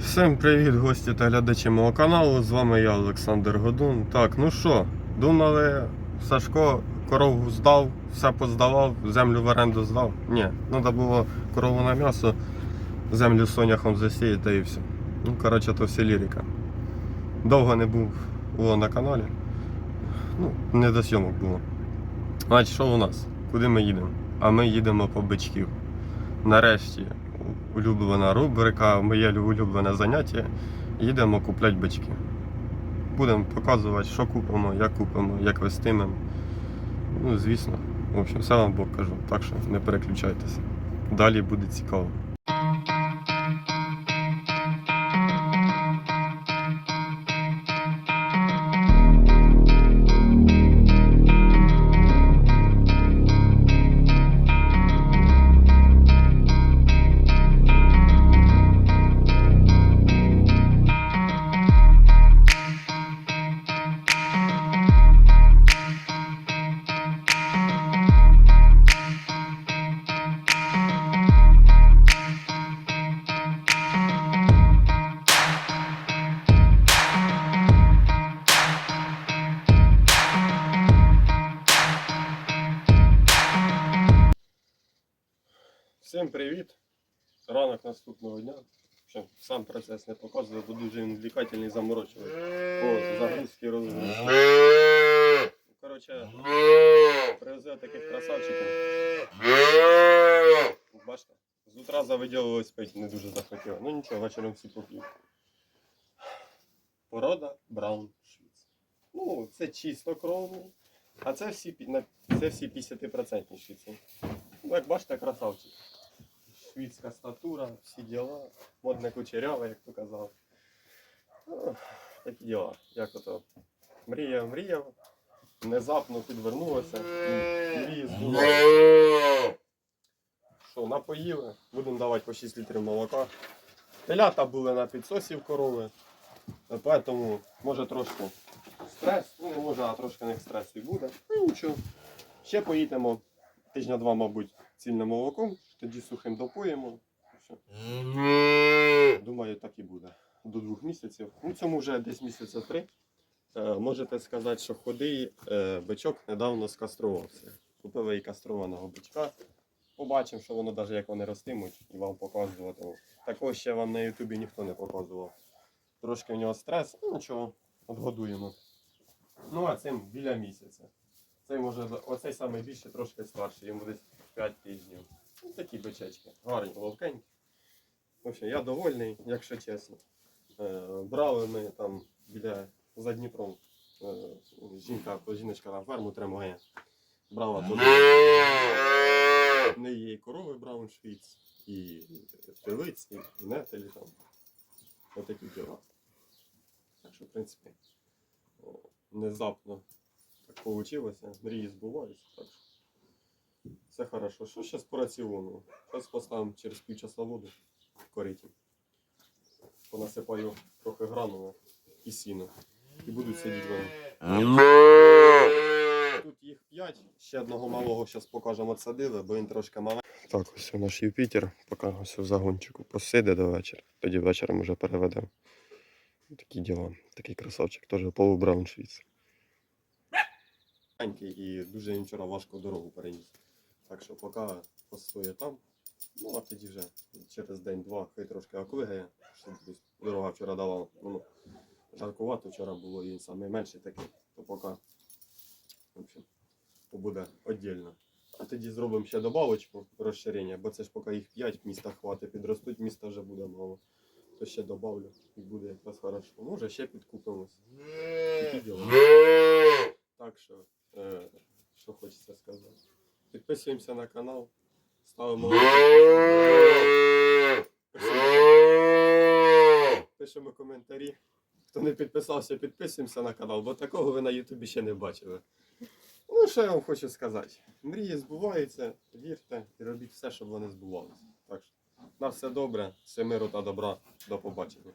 Всім привіт, гості та глядачі мого каналу. З вами я, Олександр Годун. Так, ну що, думали, Сашко корову здав, все поздавав, землю в оренду здав. Ні, треба було корову на м'ясо, землю соняхом засіяти і все. Ну, коротше, то все лірика. Довго не був було на каналі. Ну, не до зйомок було. Значить, що у нас? Куди ми їдемо? А ми їдемо по бичків. Нарешті улюблена рубрика, моє улюблене заняття. Їдемо купляти бички. Будемо показувати, що купимо, як купимо, як вестимемо. Ну, звісно, в общем, все вам Бог кажу. Так що не переключайтеся. Далі буде цікаво. Всім привіт! Ранок наступного дня. Що, сам процес не показую, бо дуже він влікательний заморочував. По загрузки розгрузки. Коротше, привезли таких красавчиків. Бачите? З утра завиділилось пить, не дуже захотіло. Ну нічого, вечором всі поп'ють. Порода Браун Швіц. Ну, це чисто кровний. А це всі, це всі 50% швіці. Ну, як бачите, красавчик. Шведська статура, всі діла. Модне кучеряве, як то казав. Ну, такі діла. Як ото мріяв, мріяв, внезапно підвернулося. Мрії збулися. Що, напоїли, будемо давати по 6 літрів молока. Телята були на підсосі в корови. Тому може трошки стрес, ну може, а трошки не стресу і буде. Ну нічого. Ще поїдемо тижня два, мабуть, цільним молоком, тоді сухим допоїмо. Все. Думаю, так і буде. До двох місяців. Ну, цьому вже десь місяця три. Е, можете сказати, що ходий е, бичок недавно скаструвався. Купили і кастрованого бичка. Побачимо, що воно навіть як вони ростимуть, і вам показуватиму. Такого ще вам на Ютубі ніхто не показував. Трошки в нього стрес, ну нічого, отгодуємо. Ну, а цим біля місяця. Цей може оцей саме більше трошки старший, йому десь 5 тижнів. Ну, такі бичечки, гарні, ловкенькі. В я довольний, якщо чесно. Е, брали ми там біля за Дніпром. Е, жінка, жіночка на ферму тримає. Брала туди. Не її корови Брауншвіц, і телиць, і нетелі там. Отакі діла. Так що, в принципі, внезапно так вийшло. Мрії збуваються. Все хорошо. Що зараз по раціону? Зараз поставимо через півчаса воду в кориті. Понасипаю трохи гранули і сіно. І будуть сидіти вони. Тут їх 5, ще одного малого зараз покажемо отсадили, бо він трошки малий. Так, ось у наш Юпітер, поки ось в загончику посиде до вечора. Тоді вечором вже переведемо. Такі діла. Такий красавчик, теж Полу Брауншвіц. Маленький і дуже він вчора важко дорогу переніс. Так що поки постоє там, ну а тоді вже через день-два хай трошки оклигає. Щоб дорога вчора дала, ну, жаркувато вчора було і він самий менший такий, то поки общем, побуде віддільно. А тоді зробимо ще добавочку розширення, бо це ж поки їх 5 міста хватить, підростуть, міста вже буде мало. То ще добавлю і буде якраз хорошо. Може ще підкупимось. Такі діла. Так що, е, що хочеться сказати. Підписуємося на канал, ставимо пишемо, коментарі. Хто не підписався, підписуємося на канал, бо такого ви на Ютубі ще не бачили. Ну, що я вам хочу сказати. Мрії збуваються, вірте і робіть все, щоб вони збувалися. Так що, на все добре, все миру та добра. До побачення.